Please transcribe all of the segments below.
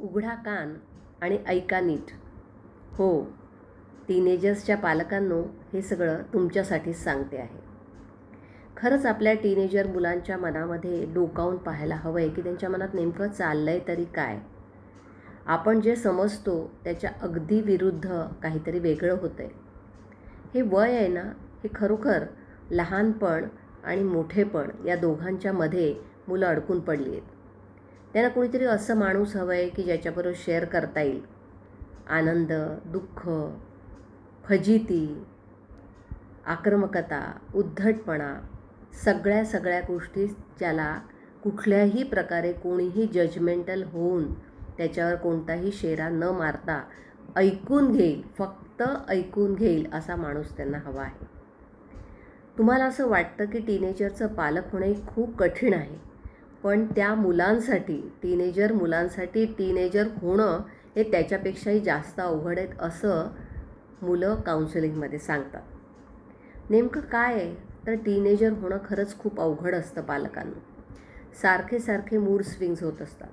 उघडा कान आणि ऐका नीट. हो टीनेजर्सच्या पालकांनो हे सगळं तुमच्यासाठीच सांगते आहे. खरंच आपल्या टीनेजर मुलांच्या मनामध्ये डोकावून पाहायला हवं आहे की त्यांच्या मनात नेमकं चाललं आहे तरी काय? आपण जे समजतो त्याच्या अगदी विरुद्ध काहीतरी वेगळं होतं आहे हे वय आहे ना हे खरोखर लहानपण आणि मोठेपण या दोघांच्या मध्ये मुलं अडकून पडली आहेत त्यांना कुणीतरी असं माणूस हवं आहे की ज्याच्याबरोबर शेअर करता येईल. आनंद दुःख फजिती आक्रमकता उद्धटपणा सगळ्या सगळ्या गोष्टी ज्याला कुठल्याही प्रकारे कोणीही जजमेंटल होऊन त्याच्यावर कोणताही शेरा न मारता ऐकून घेईल फक्त ऐकून घेईल असा माणूस त्यांना हवा आहे. तुम्हाला असं वाटतं की टीनेजरचं पालक होणे खूप कठीण आहे. पण त्या मुलांसाठी टीनेजर मुलांसाठी टीनेजर होणं हे त्याच्यापेक्षाही जास्त अवघड आहेत असं मुलं काउन्सिलिंगमध्ये सांगतात. नेमकं काय आहे? तर टीनेजर होणं खरंच खूप अवघड असतं पालकांना. सारखे सारखे मूड स्विंग्स होत असतात.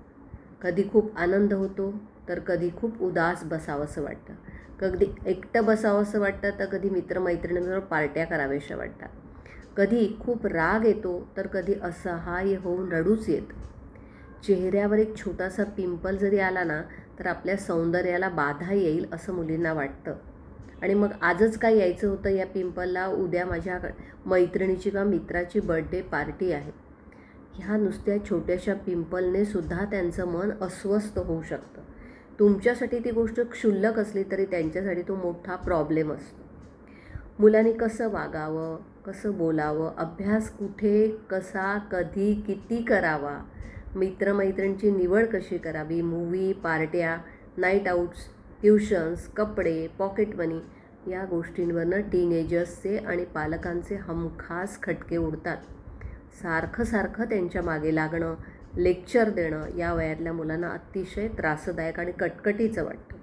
कधी खूप आनंद होतो तर कधी खूप उदास बसावंसं वाटतं. कधी एकटं बसावंसं वाटतं तर कधी मित्रमैत्रिणींबरोबर पार्ट्या कराव्याशा वाटतात. कधी खूप राग येतो तर कधी असहाय्य होऊन रडूच येतं. चेहऱ्यावर एक छोटासा पिंपल जरी आला ना तर आपल्या सौंदर्याला बाधा येईल असं मुलींना वाटतं. आणि मग आजच काय यायचं होतं या पिंपलला? उद्या माझ्या मैत्रिणीची किंवा मित्राची बर्थडे पार्टी आहे. ह्या नुसत्या छोट्याशा पिंपलने सुद्धा त्यांचं मन अस्वस्थ होऊ शकतं. तुमच्यासाठी ती गोष्ट क्षुल्लक असली तरी त्यांच्यासाठी तो मोठा प्रॉब्लेम असतो. मुलांनी कसं वागावं? कसं बोलावं? अभ्यास कुठे कसा कधी किती करावा? मित्रमैत्रिणींची निवड कशी करावी? मूवी पार्ट्या नाईट आऊट्स ट्युशन्स कपडे पॉकेट मनी या गोष्टींवरनं टीनेजर्सचे आणि पालकांचे हमखास खटके उडतात. सारखं सारखं त्यांच्या मागे लागणं लेक्चर देणं या वयातल्या मुलांना अतिशय त्रासदायक आणि कटकटीचं वाटतं.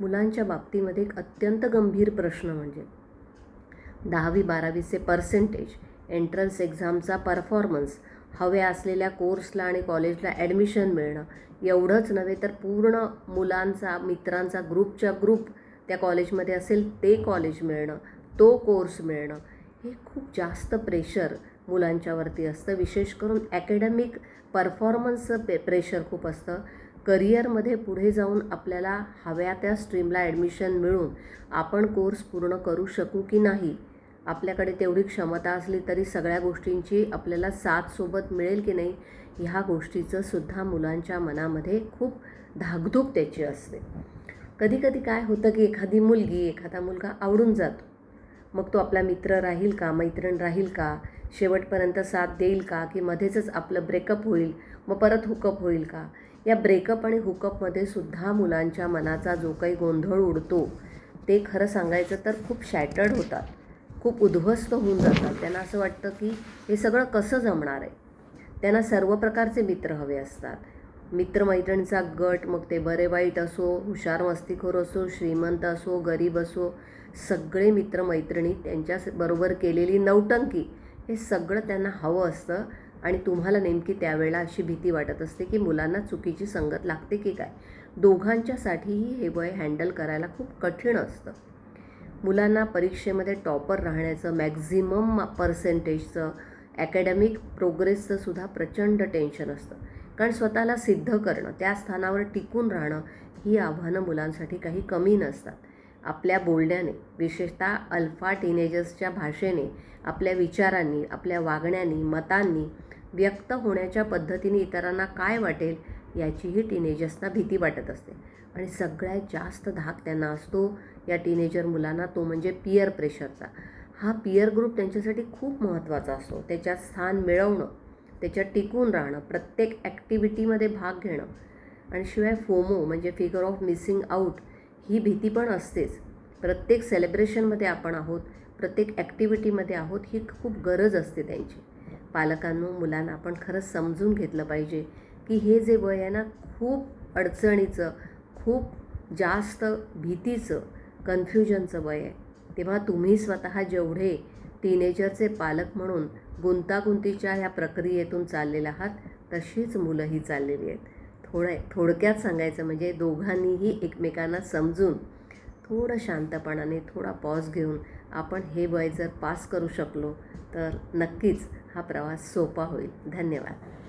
मुलांच्या बाबतीमध्ये एक अत्यंत गंभीर प्रश्न म्हणजे दहावी बारावीचे पर्सेंटेज एंट्रन्स एक्झामचा परफॉर्मन्स हव्या असलेल्या कोर्सला आणि कॉलेजला ॲडमिशन मिळणं. एवढंच नव्हे तर पूर्ण मुलांचा मित्रांचा ग्रुपच्या ग्रुप त्या कॉलेजमध्ये असेल ते कॉलेज मिळणं तो कोर्स मिळणं हे खूप जास्त प्रेशर मुलांच्यावरती असतं. विशेष करून ॲकॅडमिक परफॉर्मन्सचं पे प्रेशर खूप असतं. करिअरमध्ये पुढे जाऊन आपल्याला हव्या त्या स्ट्रीमला ॲडमिशन मिळून आपण कोर्स पूर्ण करू शकू की नाही आपल्याकडे तेवढी क्षमता असली तरी सगळ्या गोष्टींची आपल्याला साथ सोबत मिळेल की नाही ह्या गोष्टीचं सुद्धा मुलांच्या मनामध्ये खूप धाकधूक त्याची असते. कधीकधी काय होतं की एखादी मुलगी एखादा मुलगा आवडून जातो. मग तो आपला मित्र राहील का मैत्रीण राहील का शेवटपर्यंत साथ देईल का की मध्येच आपलं ब्रेकअप होईल मग परत हुकअप होईल का? या ब्रेकअप आणि हुकअपमध्ये सुद्धा मुलांच्या मनाचा जो काही गोंधळ उडतो ते खरं सांगायचं तर खूप शॅटर्ड होतात. खूप उद्ध्वस्त होऊन जातात. त्यांना असं वाटतं की हे सगळं कसं जमणार आहे? त्यांना सर्व प्रकारचे मित्र हवे असतात. मित्रमैत्रिणींचा गट मग ते बरे वाईट असो हुशार मस्तीखोर असो श्रीमंत असो गरीब असो सगळे मित्रमैत्रिणी त्यांच्याबरोबर केलेली नौटंकी हे सगळं त्यांना हवं असतं. आणि तुम्हाला नेमकी त्यावेळेला अशी भीती वाटत असते की मुलांना चुकीची संगत लागते की काय? दोघांच्यासाठीही हे वय हँडल करायला खूप कठीण असतं. मुलांना परीक्षेमध्ये टॉपर राहण्याचं मॅक्झिमम पर्सेंटेजचं ॲकॅडमिक प्रोग्रेसचं सुद्धा प्रचंड टेन्शन असतं. कारण स्वतःला सिद्ध करणं त्या स्थानावर टिकून राहणं ही आव्हानं मुलांसाठी काही कमी नसतात. आपल्या बोलण्याने विशेषतः अल्फा टीनेजर्सच्या भाषेने आपल्या विचारांनी आपल्या वागण्यानी मतांनी व्यक्त होण्याच्या पद्धतीने इतरांना काय वाटेल याचीही टीनेजर्सना भीती वाटत असते. आणि सगळ्यात जास्त धाक त्यांना असतो या टीनेजर मुलांना तो म्हणजे पियर प्रेशरचा हा पियर ग्रुप त्यांच्यासाठी खूप महत्त्वाचा असतो. त्याच्यात स्थान मिळवणं त्याच्यात टिकून राहणं प्रत्येक ॲक्टिव्हिटीमध्ये भाग घेणं. आणि शिवाय फोमो म्हणजे फिगर ऑफ मिसिंग आऊट ही भीती पण असतेच. प्रत्येक सेलिब्रेशनमध्ये आपण आहोत प्रत्येक ॲक्टिव्हिटीमध्ये आहोत ही खूप गरज असते त्यांची. पालकांनो मुलांना आपण खरंच समजून घेतलं पाहिजे. की हे जे वय आहे ना खूप अडचणीचं खूप जास्त भीतीचं कन्फ्युजनचं वय आहे. तेव्हा तुम्ही स्वतः जेवढे टीनेजरचे पालक म्हणून गुंतागुंतीच्या ह्या प्रक्रियेतून चाललेला आहात तशीच मुलंही चाललेली आहेत. थोडं थोडक्यात सांगायचं म्हणजे दोघांनीही एकमेकांना समजून थोडं शांतपणाने थोडा पॉज घेऊन आपण हे वय जर पास करू शकलो तर नक्कीच हा प्रवास सोपा होईल. धन्यवाद.